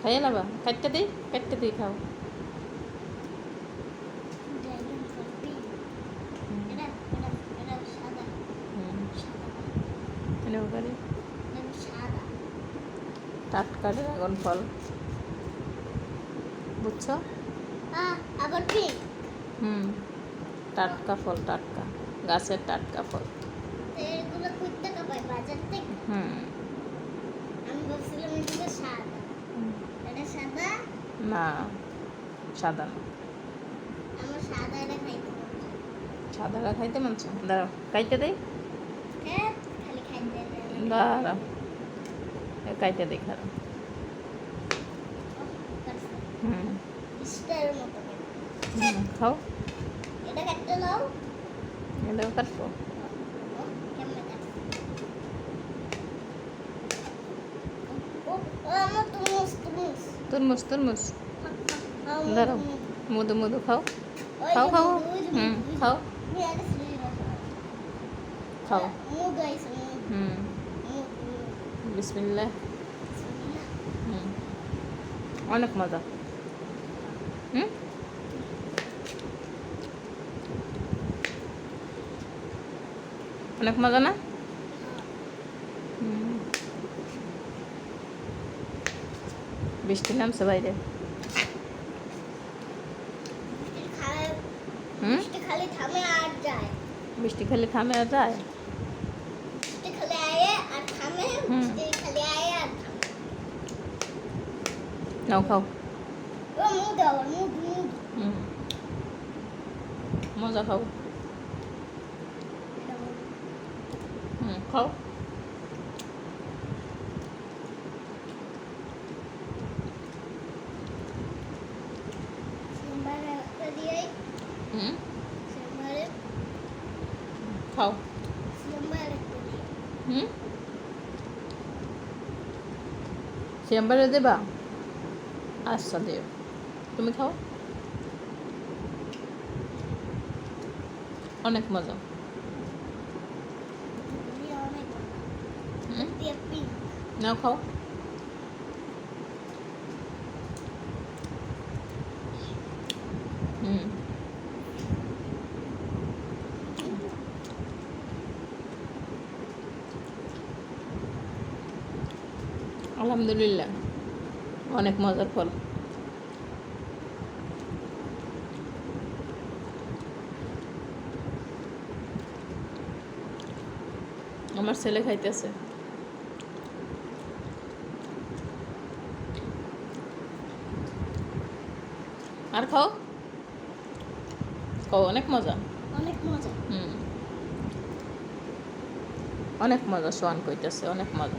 খাইয়ে লাবা কাটতে দিই কাটতে দিই খাও। টাটকা ড্রাগন ফল। বুঝছ? আবার পিঙ্ক হুম টাটকা ফল টাটকা। গাছের টাটকা ফল। এগুলো কই টাকা পাই বাজার থেকে? হুম আমি ভাবছিলাম এগুলো সাদা এটা সাদা না সাদা। খাইতে মন। সাদাটা খাইতে মানছ দাঁড়াও দেই। হ্যাঁ খাইতে দেয়। দাঁড়াও কাইতে দেই খারাপ। হুম, খাও। এটা কাটতে দাও। এটাও কাটবো। তরমুজ, তরমুজ। তরমুজ তরমুজ আমার মধু, দাঁড়াও মধু। মধু মধু খাও ওই খাও যে খাও মধু, ওই যে হুম মধু, ওই যে খাও মধু। তুমি আগে শুয়ে রাখো। খাও মধু আইছে, মধু, হুম মধু, বিসমিল্লাহ বিসমিল্লাহ। হুম অনেক মজা হুম অনেক মজা না বৃষ্টি নামছে বাইরে। বৃষ্টি খালি থামে আর যায়। বৃষ্টি খেলে থামে আর যায় বৃষ্টি খালি আয়ে আর থামে হুম। বৃষ্টি খালি আয়ে আর থামে নাও খাও ও মধু আবার মধু মধু হুম মজা খাও এটা মধু। হুম খাও সোমবারে একটা দিয়েই হুম সোমবারে খাও। হুম? চেম্বারে দেবা? আচ্ছা দেব তুমি খাও। অনেক মজা। নাও খাও। হুম। আলহামদুলিল্লাহ অনেক মজার ফল। আমার ছেলে খাইতেছে। আর খাও। খাও অনেক মজা। অনেক মজা। হুম। অনেক মজা সোয়ান কইতেছে অনেক মজা।